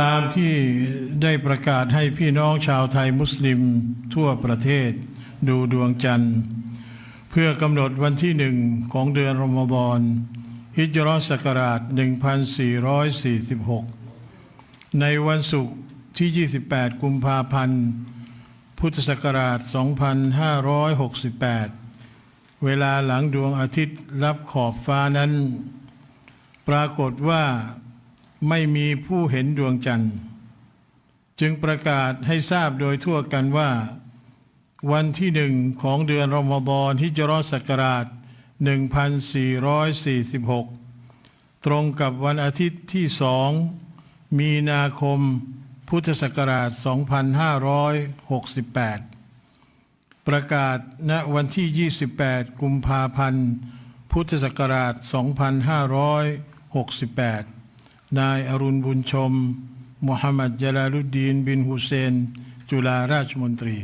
ตามที่ได้ประกาศให้พี่น้องชาวไทยมุสลิมทั่วประเทศดูดวงจันทร์ เพื่อกำหนดวันที่หนึ่งของเดือนรอมฎอนฮิจรัสศักราช 1446 ในวันศุกร์ที่ 28 กุมภาพันธ์ พุทธศักราช 2568 เวลาหลังดวงอาทิตย์รับขอบฟ้านั้น ปรากฏว่า ไม่มีผู้เห็นดวงจันทร์ จึงประกาศให้ทราบโดยทั่วกันว่า วันที่หนึ่งของเดือนรอมฎอนฮิจรัสศักราช 1446 ตรงกับวันอาทิตย์ที่สองมีนาคมพุทธศักราช 2568 ประกาศณวันที่ 28 กุมภาพันธ์ พุทธศักราช 2568 นายอรุณบุญชมมุฮัมมัดจลาลุดดีน บินฮุเซน จุฬาราชมนตรี